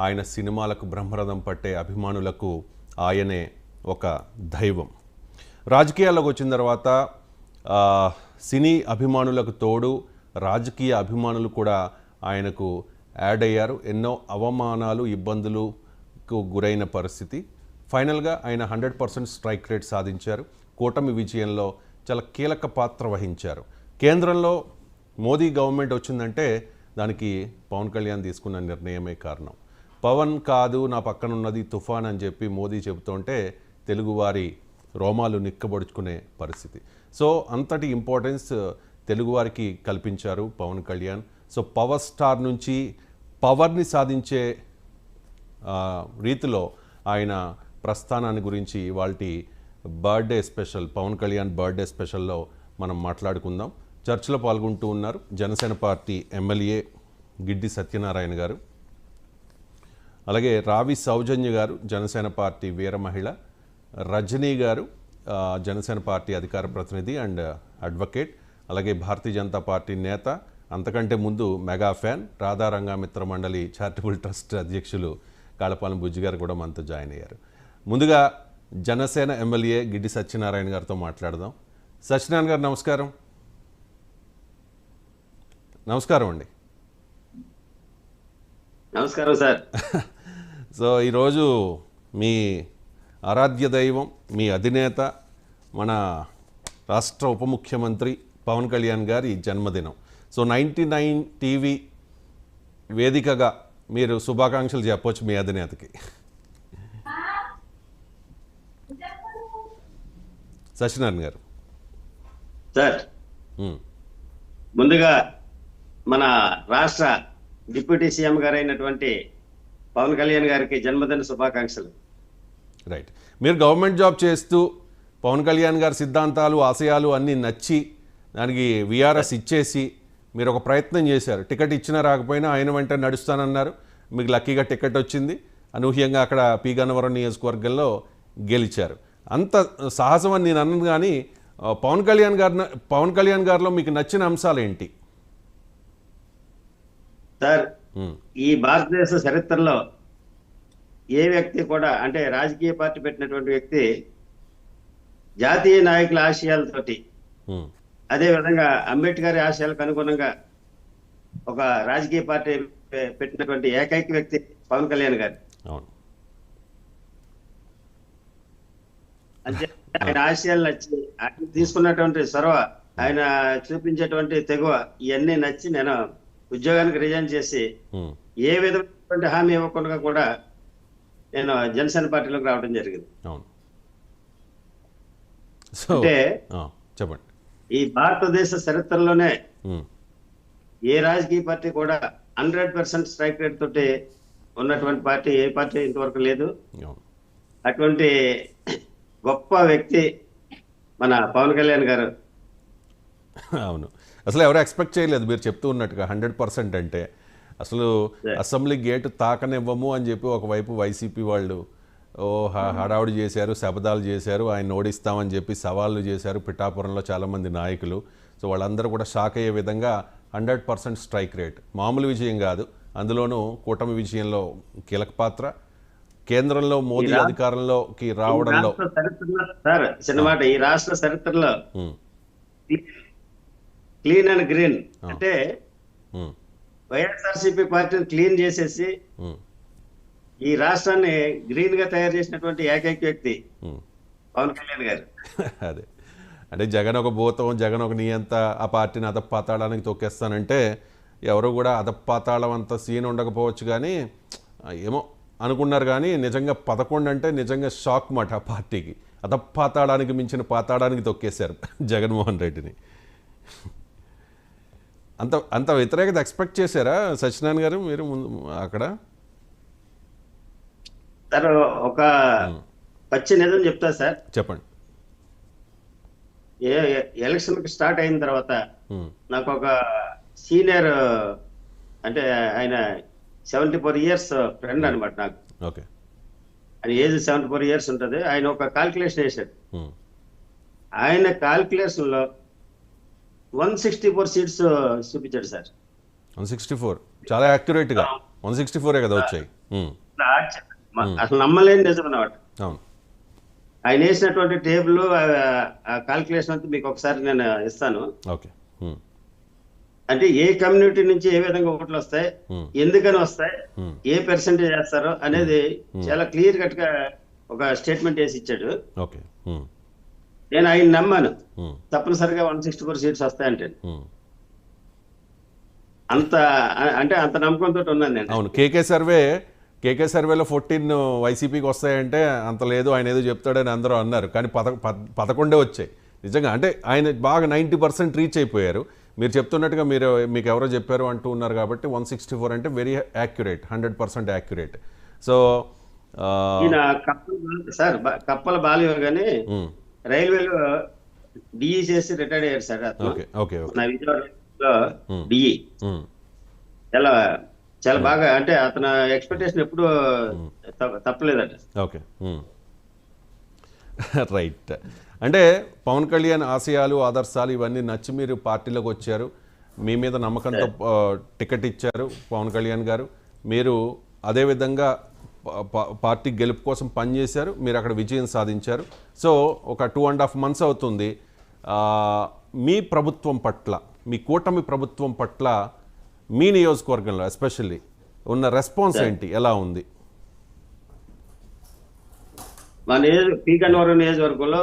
ఆయన సినిమాలకు బ్రహ్మరథం పట్టే అభిమానులకు ఆయనే ఒక దైవం. రాజకీయాల్లోకి వచ్చిన తర్వాత సినీ అభిమానులకు తోడు రాజకీయ అభిమానులు కూడా ఆయనకు యాడ్ అయ్యారు. ఎన్నో అవమానాలు ఇబ్బందులకు గురైన పరిస్థితి. ఫైనల్గా ఆయన హండ్రెడ్ పర్సెంట్ స్ట్రైక్ రేట్ సాధించారు. కూటమి విజయంలో చాలా కీలక పాత్ర వహించారు. కేంద్రంలో మోదీ గవర్నమెంట్ వచ్చిందంటే దానికి పవన్ కళ్యాణ్ తీసుకున్న నిర్ణయమే కారణం. పవన్ కాదు నా పక్కన ఉన్నది తుఫాన్ అని చెప్పి మోదీ చెబుతుంటే తెలుగువారి రోమాలు నిక్కబడుచుకునే పరిస్థితి. సో అంతటి ఇంపార్టెన్స్ తెలుగువారికి కల్పించారు Pawan Kalyan. So power star నుంచి పవర్ని సాధించే రీతిలో ఆయన ప్రస్థానాన్ని గురించి వాటి birthday special Pawan Kalyan birthday స్పెషల్లో మనం మాట్లాడుకుందాం. చర్చలో పాల్గొంటూ ఉన్నారు జనసేన పార్టీ ఎమ్మెల్యే గిడ్డి సత్యనారాయణ గారు. అలాగే రావి సౌజన్య గారు జనసేన పార్టీ వీర మహిళ రజనీ గారు జనసేన పార్టీ అధికార ప్రతినిధి అండ్ అడ్వకేట్ అలాగే భారతీయ జనతా పార్టీ నేత అంతకంటే ముందు మెగా ఫ్యాన్ రాధా రంగామిత్ర మండలి చారిటబుల్ ట్రస్ట్ అధ్యక్షులు కాళపాలెం బుజ్జి గారు కూడా మనతో జాయిన్ అయ్యారు. ముందుగా జనసేన ఎమ్మెల్యే గిడ్డి సత్యనారాయణ గారితో మాట్లాడదాం. సత్యనారాయణ గారు నమస్కారం. నమస్కారం అండి. నమస్కారం సార్. సో ఈరోజు మీ ఆరాధ్య దైవం మీ అధినేత మన రాష్ట్ర ఉప ముఖ్యమంత్రి పవన్ కళ్యాణ్ గారి జన్మదినం. సో నైంటీ నైన్ టీవీ వేదికగా మీరు శుభాకాంక్షలు చెప్పొచ్చు మీ అధినేతకి. సత్యనారాయణ గారు. సార్. ముందుగా మన రాష్ట్ర డిప్యూటీ సీఎం గారైనటువంటి పవన్ కళ్యాణ్ గారికి జన్మదిన శుభాకాంక్షలు. రైట్ మీరు గవర్నమెంట్ జాబ్ చేస్తూ పవన్ కళ్యాణ్ గారి సిద్ధాంతాలు ఆశయాలు అన్నీ నచ్చి దానికి విఆర్ఎస్ ఇచ్చేసి మీరు ఒక ప్రయత్నం చేశారు. టికెట్ ఇచ్చినా రాకపోయినా ఆయన వెంట నడుస్తానన్నారు. మీకు లక్కీగా టికెట్ వచ్చింది. అనూహ్యంగా అక్కడ పి. గన్నవరం నియోజకవర్గంలో గెలిచారు. అంత సాహసం అని నేను అన్నది కానీ పవన్ కళ్యాణ్ గారి పవన్ కళ్యాణ్ గారిలో మీకు నచ్చిన అంశాలు ఏంటి? సార్ ఈ భారతదేశ చరిత్రలో ఏ వ్యక్తి కూడా అంటే రాజకీయ పార్టీ పెట్టినటువంటి వ్యక్తి జాతీయ నాయకుల ఆశయాలతోటి ఉమ్, అదే విధంగా అంబేద్కర్ ఆశయాలకు అనుగుణంగా ఒక రాజకీయ పార్టీ పెట్టినటువంటి ఏకైక వ్యక్తి పవన్ కళ్యాణ్ గారు. అంటే ఆయన ఆశయాలు నచ్చి ఆయన తీసుకున్నటువంటి చొరవ ఆయన చూపించేటువంటి తెగువ ఇవన్నీ నచ్చి నేను ఉద్యోగానికి రిజైన్ చేసి ఉమ్, ఏ విధమైనటువంటి హామీ ఇవ్వకుండా కూడా నేను జనసేన పార్టీలోకి రావడం జరిగింది. అంటే చెప్పండి. ఈ భారతదేశ చరిత్రలోనే ఉమ్, ఏ రాజకీయ పార్టీ కూడా హండ్రెడ్ పర్సెంట్ స్ట్రైక్ రేట్ తోటి ఉన్నటువంటి పార్టీ ఏ పార్టీ ఇంతవరకు లేదు. అటువంటి గొప్ప వ్యక్తి మన పవన్ కళ్యాణ్ గారు. అవును. అసలు ఎవరు ఎక్స్పెక్ట్ చేయలేదు. మీరు చెప్తూ ఉన్నట్టుగా హండ్రెడ్ పర్సెంట్ అంటే అసలు అసెంబ్లీ గేటు తాకనివ్వము అని చెప్పి ఒకవైపు వైసీపీ వాళ్ళు ఓ హ- హడావుడి చేశారు శబదాలు చేశారు ఆయన ఓడిస్తామని చెప్పి సవాళ్ళు చేశారు పిఠాపురంలో చాలామంది నాయకులు. సో వాళ్ళందరూ కూడా షాక్ అయ్యే విధంగా హండ్రెడ్ పర్సెంట్ స్ట్రైక్ రేట్. మామూలు విజయం కాదు. అందులోనూ కూటమి విజయంలో కీలక పాత్ర. కేంద్రంలో మోదీ అధికారంలోకి రావడంలో సార్ చిన్న మాట ఈ రాష్ట్ర చరిత్రలో క్లీన్ అండ్ గ్రీన్. అంటే వైఎస్ఆర్సీపీ పార్టీని క్లీన్ చేసేసి ఈ రాష్ట్రాన్ని గ్రీన్గా తయారు చేసినటువంటి ఏకైక వ్యక్తి. పవన్ కళ్యాణ్ గారు. అదే. అంటే జగన్ ఒక భూతం జగన్ ఒక నియంత ఆ పార్టీని అదపాతాళానికి తొక్కేస్తానంటే ఎవరు కూడా అదపాతాళం అంత సీన్ ఉండకపోవచ్చు కానీ ఏమో అనుకున్నారు కానీ నిజంగా పదకొండు అంటే నిజంగా షాక్ మాట ఆ పార్టీకి. అదపాతాళానికి మించిన పాతాళానికి తొక్కేశారు జగన్మోహన్ రెడ్డిని. అంత అంత వ్యతిరేకత ఎక్స్పెక్ట్ చేశారా సత్యనారాయణ గారు మీరు ముందు అక్కడ? సార్ ఒక పచ్చి నిజం చెప్తా సార్. చెప్పండి. ఏ ఎలక్షన్ స్టార్ట్ అయిన తర్వాత నాకు ఒక సీనియర్ అంటే ఆయన సెవెంటీ ఫోర్ ఇయర్స్ ఫ్రెండ్ అనమాట నాకు. ఓకే. ఆయన ఏజ్ సెవెంటీ ఫోర్ ఇయర్స్ ఉంటుంది. ఆయన ఒక కాల్కులేషన్ వేశాడు. ఆయన కాల్కులేషన్లో వన్ సిక్స్టీ ఫోర్ సీట్స్ చూపించాడు సార్. One sixty four. చాలా యాక్యురేట్గా వన్ సిక్స్టీ ఫోరే కదా వచ్చాయి. అసలు నమ్మలేని నిజం అన్నమాట. అవును. ఆయన వేసినటువంటి టేబుల్ ఆ కాల్కులేషన్ అంతా మీకు ఒకసారి నేను ఇస్తాను. ఓకే. అంటే ఏ కమ్యూనిటీ నుంచి ఏ విధంగా ఓట్లు వస్తాయి. ఎందుకని వస్తాయి. ఏ పర్సెంటేజ్ చేస్తారో అనేది చాలా క్లియర్ కట్గా ఒక స్టేట్మెంట్ వేసి ఇచ్చాడు. ఓకే. నేను ఆయన నమ్మాను. తప్పనిసరిగా వన్ సిక్స్టీ ఫోర్ సీట్స్ వస్తాయంటే. అంత అంటే అంత నమ్మకంతో ఉన్నాను నేను. అవును కేకే సర్వే కేకే సర్వేలో ఫోర్టీన్ వైసీపీకి వస్తాయంటే అంత లేదు ఆయన ఏదో చెప్తాడని అందరూ అన్నారు. కానీ పద పద్- పదకొండే వచ్చాయి. నిజంగా అంటే ఆయన బాగా నైంటీ పర్సెంట్ రీచ్ అయిపోయారు. మీరు చెప్తున్నట్టుగా మీరు మీకు ఎవరో చెప్పారు అంటూ ఉన్నారు కాబట్టి వన్ సిక్స్టీ ఫోర్ అంటే very accurate hundred percent accurate. So కప్పల బాల- సార్ బ- కప్పల బాలయ్య గాని రైల్వేలో డిఈ చేసి రిటైర్డ్ అయ్యారు సార్ నా విజయవాడలో డిఈ. చాలా చాలా బాగా అంటే అతను ఎక్స్పెక్టేషన్ ఎప్పుడు తప్పలేదట. Okay right. అంటే పవన్ కళ్యాణ్ ఆశయాలు ఆదర్శాలు ఇవన్నీ నచ్చి మీరు పార్టీలోకి వచ్చారు. మీ మీద నమ్మకంతో టికెట్ ఇచ్చారు పవన్ కళ్యాణ్ గారు. మీరు అదేవిధంగా పార్టీ గెలుపు కోసం పనిచేశారు. మీరు అక్కడ విజయం సాధించారు. సో ఒక టూ అండ్ హాఫ్ మంత్స్ అవుతుంది. మీ ప్రభుత్వం పట్ల మీ కూటమి ప్రభుత్వం పట్ల మీ నియోజకవర్గంలో ఎస్పెషల్లీ ఉన్న రెస్పాన్స్ ఏంటి? ఎలా ఉంది? మా నియోజక పీకన్నవరం నియోజకవర్గంలో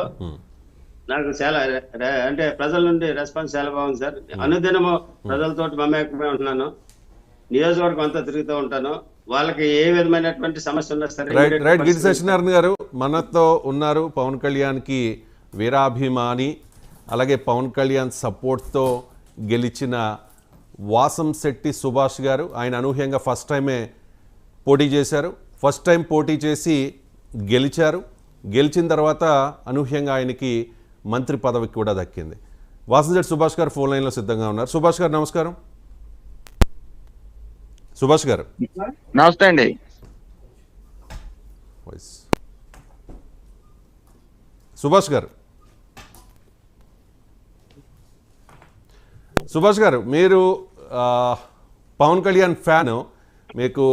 నాకు చాలా అంటే ప్రజల నుండి రెస్పాన్స్ చాలా బాగుంది సార్. అనుదినము ప్రజలతో మమేకమే ఉంటున్నాను. నియోజకవర్గం అంతా తిరుగుతూ ఉంటాను. వాళ్ళకి ఏ విధమైనటువంటి సమస్య ఉన్నా సరే రైట్ గిరి సత్యనారాయణ గారు మనతో ఉన్నారు పవన్ కళ్యాణ్కి వీరాభిమాని అలాగే పవన్ కళ్యాణ్ సపోర్ట్తో గెలిచిన వాసం శెట్టి సుభాష్ గారు ఆయన అనూహ్యంగా ఫస్ట్ టైమే పోటీ చేశారు. ఫస్ట్ టైం పోటీ చేసి గెలిచారు. గెలిచిన తర్వాత అనూహ్యంగా ఆయనకి మంత్రి పదవి కూడా దక్కింది. వాసంశెట్టి సుభాష్ గారు ఫోన్ లైన్లో సిద్ధంగా ఉన్నారు. సుభాష్ గారు నమస్కారం. సుభాష్ గారు. నమస్తే అండి. సుభాష్ గారు. సుభాష్ గారు మీరు పవన్ కళ్యాణ్ ఫ్యాన్. మీకు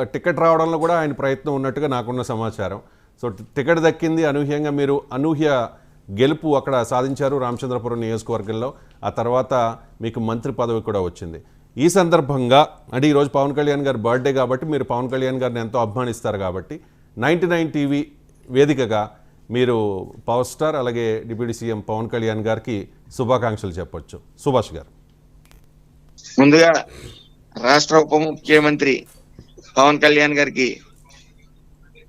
టికెట్ రావడంలో కూడా ఆయన ప్రయత్నం ఉన్నట్టుగా నాకున్న సమాచారం. సో టికెట్ దక్కింది అనూహ్యంగా మీరు అనూహ్య గెలుపు అక్కడ సాధించారు రామచంద్రపురం నియోజకవర్గంలో. ఆ తర్వాత మీకు మంత్రి పదవి కూడా వచ్చింది. ఈ సందర్భంగా అంటే ఈరోజు పవన్ కళ్యాణ్ గారి బర్త్డే కాబట్టి మీరు పవన్ కళ్యాణ్ గారిని ఎంతో అభిమానిస్తారు కాబట్టి నైంటీ నైన్ టీవీ వేదికగా మీరు పవర్ స్టార్ అలాగే డిప్యూటీ సీఎం పవన్ కళ్యాణ్ గారికి శుభాకాంక్షలు చెప్పొచ్చు. సుభాష్ గారు. ముందుగా రాష్ట్ర ఉప ముఖ్యమంత్రి పవన్ కళ్యాణ్ గారికి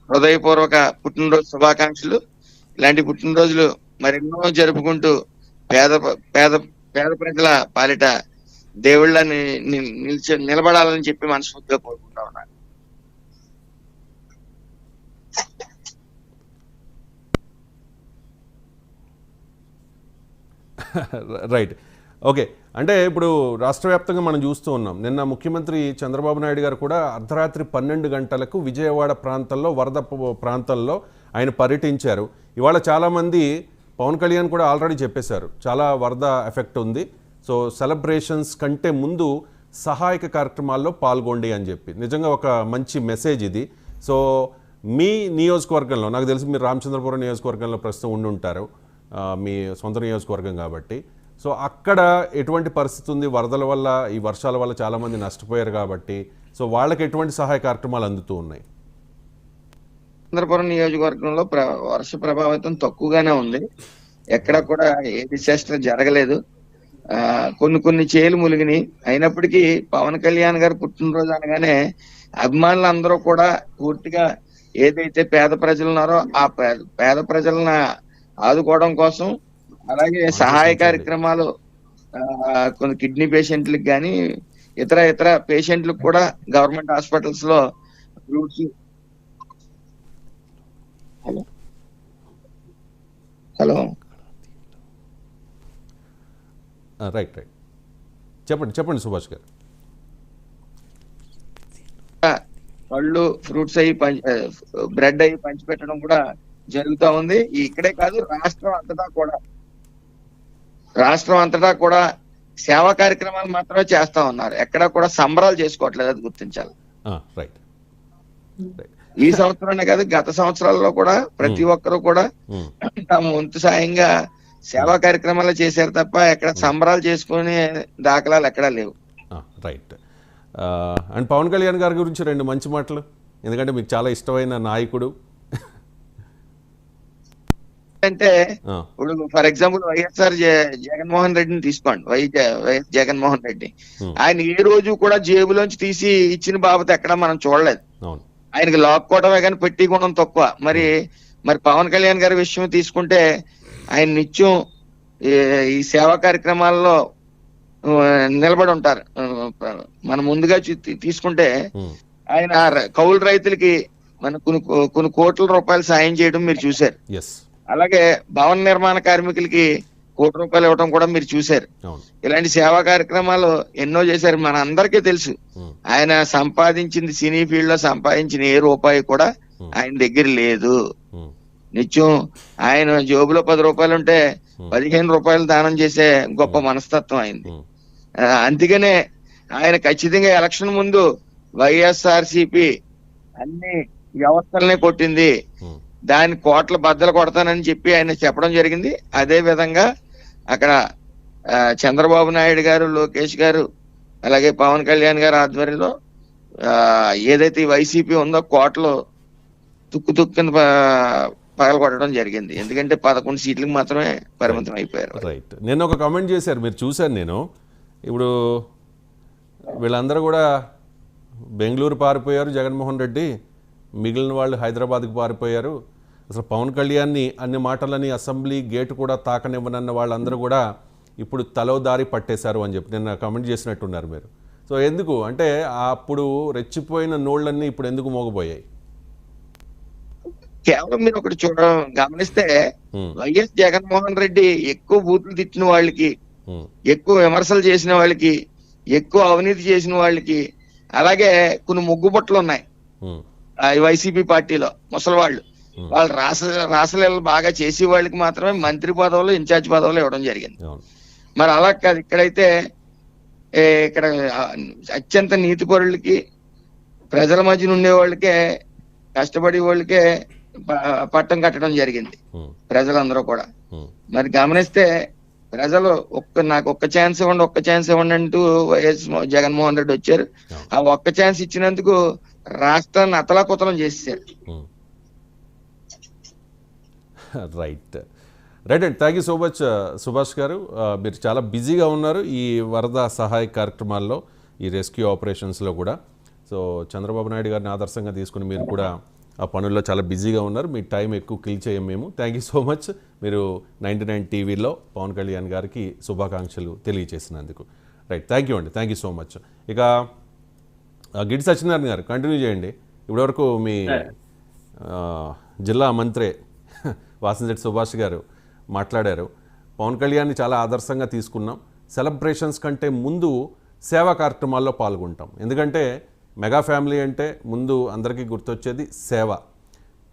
హృదయపూర్వక పుట్టినరోజు శుభాకాంక్షలు. ఇలాంటి పుట్టినరోజులు మరెన్నో జరుపుకుంటూ పేద పేద పేద ప్రజల పాలిట దేవుళ్ళని నిలిచి నిలబడాలని చెప్పి మనస్ఫూర్తిగా కోరుకుంటా ఉన్నాను. రైట్ ఓకే అంటే ఇప్పుడు రాష్ట్ర వ్యాప్తంగా మనం చూస్తూ ఉన్నాం. నిన్న ముఖ్యమంత్రి చంద్రబాబు నాయుడు గారు కూడా అర్ధరాత్రి పన్నెండు గంటలకు విజయవాడ ప్రాంతంలో వరద ప్రాంతంలో ఆయన పర్యటించారు. ఇవాళ చాలామంది పవన్ కళ్యాణ్ కూడా ఆల్రెడీ చెప్పేశారు. చాలా వరద ఎఫెక్ట్ ఉంది. సో సెలబ్రేషన్స్ కంటే ముందు సహాయక కార్యక్రమాల్లో పాల్గొండి అని చెప్పి. నిజంగా ఒక మంచి మెసేజ్ ఇది. సో మీ నియోజకవర్గంలో నాకు తెలిసి మీరు రామచంద్రపురం నియోజకవర్గంలో ప్రస్తుతం ఉండి ఉంటారు మీ సొంత నియోజకవర్గం కాబట్టి. సో అక్కడ ఎటువంటి పరిస్థితి ఉంది? వరదల వల్ల ఈ వర్షాల వల్ల చాలామంది నష్టపోయారు కాబట్టి. సో వాళ్ళకి ఎటువంటి సహాయ కార్యక్రమాలు అందుతూ ఉన్నాయి? చంద్రపురం నియోజకవర్గంలో వర్ష ప్రభావితం తక్కువగానే ఉంది. ఎక్కడ కూడా ఏ డిసాస్టర్ జరగలేదు. కొన్ని కొన్ని చేలు ములిగినాయి. అయినప్పటికీ పవన్ కళ్యాణ్ గారు పుట్టినరోజు అనగానే అభిమానులు అందరూ కూడా పూర్తిగా ఏదైతే పేద ప్రజలు ఉన్నారో ఆ పేద ప్రజలను ఆదుకోవడం కోసం అలాగే సహాయ కార్యక్రమాలు కొన్ని కిడ్నీ పేషెంట్లకు కానీ ఇతర ఇతర పేషెంట్లకు కూడా గవర్నమెంట్ హాస్పిటల్స్లో ఫ్రూట్స్ హలో. హలో ఆ, రైట్ రైట్ చెప్పండి చెప్పండి సుభాష్ గారు. పళ్ళు ఫ్రూట్స్ అయ్యి బ్రెడ్ అయ్యి పంచిపెట్టడం కూడా జరుగుతా ఉంది. ఇక్కడే కాదు రాష్ట్రం అంతటా కూడా. రాష్ట్రం అంతటా కూడా సేవా కార్యక్రమాలు మాత్రమే చేస్తా ఉన్నారు. ఎక్కడా కూడా సంబరాలు చేసుకోవట్లేదు అది గుర్తించాలి. రైట్ రైట్ ఈ సంవత్సరమే కాదు గత సంవత్సరాల్లో కూడా ప్రతి ఒక్కరూ కూడా తమ వంతు సాయంగా సేవా కార్యక్రమాలు చేశారు తప్ప ఎక్కడ సంబరాలు చేసుకునే దాఖలాలు ఎక్కడా లేవు. రైట్ అండ్ పవన్ కళ్యాణ్ గారి గురించి రెండు మంచి మాటలు. ఎందుకంటే మీకు చాలా ఇష్టమైన నాయకుడు. అంటే ఇప్పుడు ఫర్ ఎగ్జాంపుల్ వైఎస్ఆర్ జగన్మోహన్ రెడ్డిని తీసుకోండి. Y YS Jaganmohan Reddy. Hmm. ఆయన ఏ రోజు కూడా జేబులోంచి తీసి ఇచ్చిన బాబత ఎక్కడ మనం చూడలేదు. ఆయనకి లాక్కోవడమే కానీ పెట్టి గుణం తక్కువ. మరి మరి పవన్ కళ్యాణ్ గారి విషయం తీసుకుంటే ఆయన నిత్యం ఈ- సేవా కార్యక్రమాల్లో నిలబడి ఉంటారు. మనం ముందుగా తీసుకుంటే ఆయన కౌలు రైతులకి మన కొన్ని కొన్ని కోట్ల రూపాయలు సాయం చేయడం మీరు చూశారు. అలాగే భవన నిర్మాణ కార్మికులకి కోటి రూపాయలు ఇవ్వడం కూడా మీరు చూశారు. ఇలాంటి సేవా కార్యక్రమాలు ఎన్నో చేశారు. మన అందరికీ తెలుసు. ఆయన సంపాదించింది సినీ ఫీల్డ్లో సంపాదించిన ఏ రూపాయి కూడా. ఆయన దగ్గర లేదు. నిత్యం ఆయన జోబులో పది రూపాయలు ఉంటే. పదిహేను రూపాయలు దానం చేసే గొప్ప మనస్తత్వం అయింది. అందుకనే ఆయన ఖచ్చితంగా ఎలక్షన్ ముందు వైఎస్ఆర్ సిపి అన్ని వ్యవస్థలనే కొట్టింది. దాని కోట్ల బద్దలు కొడతానని చెప్పి ఆయన చెప్పడం జరిగింది. అదే విధంగా అక్కడ చంద్రబాబు నాయుడు గారు లోకేష్ గారు అలాగే పవన్ కళ్యాణ్ గారు ఆధ్వర్యంలో ఏదైతే వైసీపీ ఉందో కోటలు తుక్కు తుక్కు కింద ప- పగలగొట్టడం జరిగింది. ఎందుకంటే పదకొండు సీట్లకు మాత్రమే పరిమితం అయిపోయారు. రైట్ నేను ఒక కామెంట్ చేశారు. మీరు చూశాను నేను. ఇప్పుడు వీళ్ళందరూ కూడా బెంగళూరు పారిపోయారు జగన్మోహన్ రెడ్డి. మిగిలిన వాళ్ళు హైదరాబాద్కి పారిపోయారు. అసలు పవన్ కళ్యాణ్ని అన్ని మాటలని అసెంబ్లీ గేటు కూడా తాకనివ్వనన్న వాళ్ళందరూ కూడా ఇప్పుడు తలో దారి పట్టేశారు అని చెప్పి నిన్న కామెంట్ చేసినట్టున్నారు మీరు. సో ఎందుకు? అంటే అప్పుడు రెచ్చిపోయిన నోళ్ళన్నీ ఇప్పుడు ఎందుకు మోగపోయాయి కేవలం మీరు ఒకటి చూడ గమనిస్తే వైఎస్ జగన్మోహన్ రెడ్డి ఎక్కువ బూతులు తిట్టిన వాళ్ళకి ఎక్కువ విమర్శలు చేసిన వాళ్ళకి ఎక్కువ అవినీతి చేసిన వాళ్ళకి అలాగే కొన్ని ముగ్గుబొట్లు ఉన్నాయి. వైసీపీ పార్టీలో ముసలి వాళ్ళు. వాళ్ళు రాస రాసలీలలు బాగా చేసే వాళ్ళకి మాత్రమే మంత్రి పదవులు ఇన్ఛార్జ్ పదవులు ఇవ్వడం జరిగింది. మరి అలా కాదు ఇక్కడైతే ఇక్కడ అత్యంత నీతి పరులకి ప్రజల మధ్యన ఉండే వాళ్ళకే కష్టపడే వాళ్ళకే పట్టం కట్టడం జరిగింది. ప్రజలందరూ కూడా. మరి గమనిస్తే ప్రజలు ఒక్క నాకు ఒక్క ఛాన్స్ ఇవ్వండి ఒక్క ఛాన్స్ ఇవ్వండి అంటూ వైఎస్ జగన్మోహన్ రెడ్డి వచ్చారు. ఆ. ఒక్క ఛాన్స్ ఇచ్చినందుకు రాష్ట్రాన్ని అతలాకుతలం ఉమ్. రైట్. రైట్ అండి thank you so much Subhash గారు. మీరు చాలా బిజీగా ఉన్నారు ఈ వరద సహాయ కార్యక్రమాల్లో ఈ రెస్క్యూ ఆపరేషన్స్లో కూడా. సో చంద్రబాబు నాయుడు గారిని ఆదర్శంగా తీసుకుని మీరు కూడా ఆ పనుల్లో చాలా బిజీగా ఉన్నారు. మీ టైం ఎక్కువ కిల్ చేయం మేము. థ్యాంక్ యూ సో మచ్ మీరు నైంటీ నైన్ టీవీలో పవన్ కళ్యాణ్ గారికి శుభాకాంక్షలు తెలియజేసినందుకు రైట్ థ్యాంక్ యూ అండి. థ్యాంక్ యూ సో మచ్ ఇక గిడి సత్యనారాయణ గారు కంటిన్యూ చేయండి. ఇప్పటివరకు మీ జిల్లా మంత్రి వాసంశెట్టి సుభాష్ గారు మాట్లాడారు. పవన్ కళ్యాణ్ని చాలా ఆదర్శంగా తీసుకున్నాం. సెలబ్రేషన్స్ కంటే ముందు సేవా కార్యక్రమాల్లో పాల్గొంటాం. ఎందుకంటే మెగా ఫ్యామిలీ అంటే ముందు అందరికీ గుర్తొచ్చేది సేవ.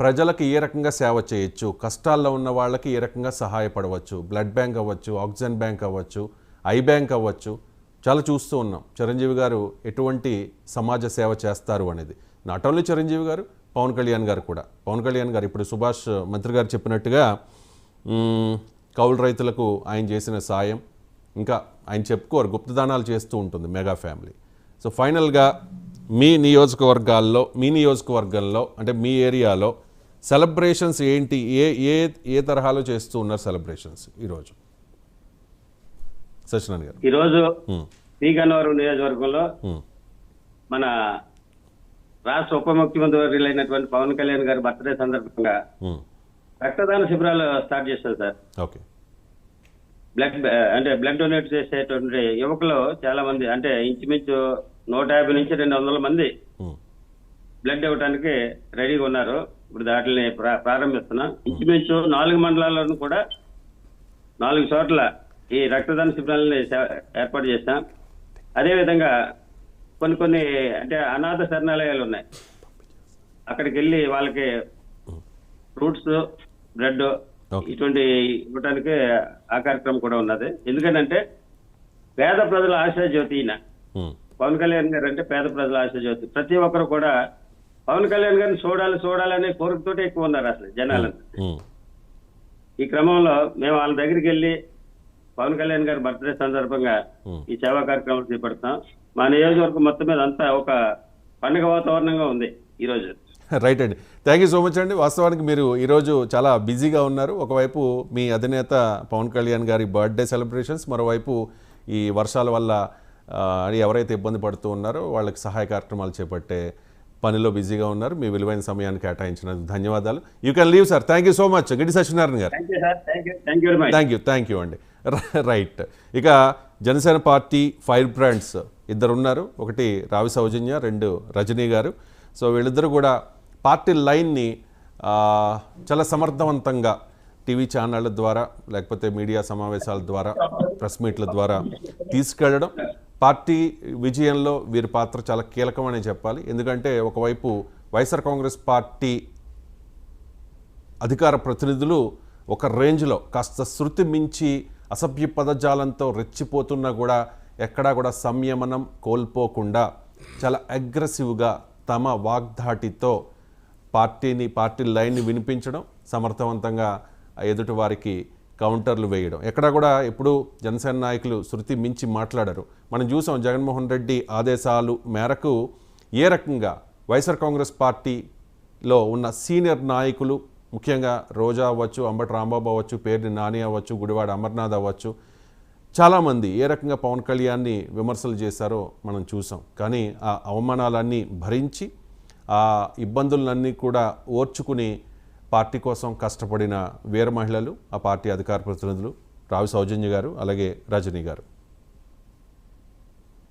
ప్రజలకు ఏ రకంగా సేవ చేయొచ్చు? కష్టాల్లో ఉన్న వాళ్ళకి ఏ రకంగా సహాయపడవచ్చు? బ్లడ్ బ్యాంక్ అవ్వచ్చు ఆక్సిజన్ బ్యాంక్ అవ్వచ్చు ఐ బ్యాంక్ అవ్వచ్చు. చాలా చూస్తూ ఉన్నాం. చిరంజీవి గారు ఎటువంటి సమాజ సేవ చేస్తారు అనేది. నాట్ ఓన్లీ చిరంజీవి గారు పవన్ కళ్యాణ్ గారు కూడా. పవన్ కళ్యాణ్ గారు ఇప్పుడు సుభాష్ మంత్రి గారు చెప్పినట్టుగా కౌలు రైతులకు ఆయన చేసిన సాయం ఇంకా ఆయన చెప్పుకోరు గుప్తదానాలు చేస్తూ ఉంటుంది మెగా ఫ్యామిలీ. సో ఫైనల్గా మీ నియోజకవర్గాల్లో మీ నియోజకవర్గంలో అంటే మీ ఏరియాలో సెలబ్రేషన్స్ ఏంటి? ఏ ఏ ఏ తరహాలో చేస్తూ ఉన్నారు సెలబ్రేషన్స్ ఈరోజు? సత్యనారాయణ గారు. ఈ రోజు ఉమ్, పి గన్నవరం నియోజకవర్గంలో మన రాష్ట్ర ఉప ముఖ్యమంత్రి పవన్ కళ్యాణ్ గారి బర్త్డే సందర్భంగా రక్తదాన శిబిరాలు స్టార్ట్ చేశారు సార్. ఓకే. బ్లడ్ అంటే బ్లడ్ డొనేట్ చేసేటువంటి యువకులు చాలా మంది అంటే ఇంచుమించు నూట యాభై నుంచి రెండు వందల మంది బ్లడ్ ఇవ్వడానికి రెడీగా ఉన్నారు. ఇప్పుడు దాటిని ప్రా- ప్రారంభిస్తున్నాం. ఇంచుమించు నాలుగు మండలాల్లోనూ కూడా నాలుగు చోట్ల ఈ రక్తదాన శిబిరాలని ఏర్పాటు చేస్తాం అదేవిధంగా కొన్ని కొన్ని అంటే అనాథ శరణాలయాలు ఉన్నాయి. అక్కడికి వెళ్ళి వాళ్ళకి ఫ్రూట్స్ బ్రెడ్. ఇటువంటి ఇవ్వడానికి ఆ కార్యక్రమం కూడా ఉన్నది. ఎందుకంటే పేద ప్రజల ఆశా జ్యోతి ఈయన. పవన్ కళ్యాణ్ గారు అంటే పేద ప్రజల ఆశా జ్యోతి. ప్రతి ఒక్కరు కూడా పవన్ కళ్యాణ్ గారిని చూడాలి చూడాలనే కోరికతోటి ఎక్కువ ఉన్నారు అసలు జనాలంతా ఉమ్, ఈ క్రమంలో మేము వాళ్ళ దగ్గరికి వెళ్ళి పవన్ కళ్యాణ్ గారి బర్త్డే సందర్భంగా. ఈ సేవా కార్యక్రమం చేపడతాం. మా నియోజకవర్గం మొత్తం మీద అంతా ఒక పండుగ వాతావరణంగా ఉంది ఈ రోజు. రైట్ అండి. థ్యాంక్ యూ సో మచ్ అండి. వాస్తవానికి మీరు ఈరోజు చాలా బిజీగా ఉన్నారు. ఒకవైపు మీ అధినేత పవన్ కళ్యాణ్ గారి బర్త్డే సెలబ్రేషన్స్ మరోవైపు ఈ వర్షాల వల్ల ఎవరైతే ఇబ్బంది పడుతూ ఉన్నారో వాళ్ళకి సహాయ కార్యక్రమాలు చేపట్టే పనిలో బిజీగా ఉన్నారు. మీ విలువైన సమయాన్ని కేటాయించినందుకు ధన్యవాదాలు. You can leave sir thank you so much Gidi Satyanarayana గారు. థ్యాంక్ యూ థ్యాంక్ యూ అండి. రైట్ ఇక జనసేన పార్టీ ఫైర్ బ్రాండ్స్ ఇద్దరు ఉన్నారు ఒకటి రావి సౌజన్య రెండు రజనీ గారు. సో వీళ్ళిద్దరూ కూడా పార్టీ లైన్ని చాలా సమర్థవంతంగా టీవీ ఛానళ్ళ ద్వారా లేకపోతే మీడియా సమావేశాల ద్వారా ప్రెస్ మీట్ల ద్వారా తీసుకెళ్ళడం పార్టీ విజయంలో వీరి పాత్ర చాలా కీలకమని చెప్పాలి. ఎందుకంటే ఒకవైపు వైఎస్ఆర్ కాంగ్రెస్ పార్టీ అధికార ప్రతినిధులు ఒక రేంజ్లో కాస్త శృతి మించి అసభ్య పదజాలంతో రెచ్చిపోతున్నా కూడా ఎక్కడా కూడా సంయమనం కోల్పోకుండా చాలా అగ్రెసివ్గా తమ వాగ్ధాటితో పార్టీని పార్టీ లైన్ని వినిపించడం సమర్థవంతంగా ఎదుటి వారికి కౌంటర్లు వేయడం. ఎక్కడ కూడా ఎప్పుడు జనసేన నాయకులు శృతి మించి మాట్లాడరు. మనం చూసాం జగన్మోహన్ రెడ్డి ఆదేశాలు మేరకు ఏ రకంగా వైఎస్ఆర్ కాంగ్రెస్ పార్టీలో ఉన్న సీనియర్ నాయకులు ముఖ్యంగా రోజా అవ్వచ్చు అంబటి రాంబాబు అవ్వచ్చు పేర్ని నాని అవ్వచ్చు గుడివాడ అమర్నాథ్ అవ్వచ్చు చాలామంది ఏ రకంగా పవన్ కళ్యాణ్ని విమర్శలు చేశారో మనం చూసాం. కానీ ఆ అవమానాలన్నీ భరించి ఆ ఇబ్బందులన్నీ కూడా ఓర్చుకుని పార్టీ కోసం కష్టపడిన వీర మహిళలు ఆ పార్టీ అధికార ప్రతినిధులు రావి సౌజన్య గారు అలాగే రజనీ గారు.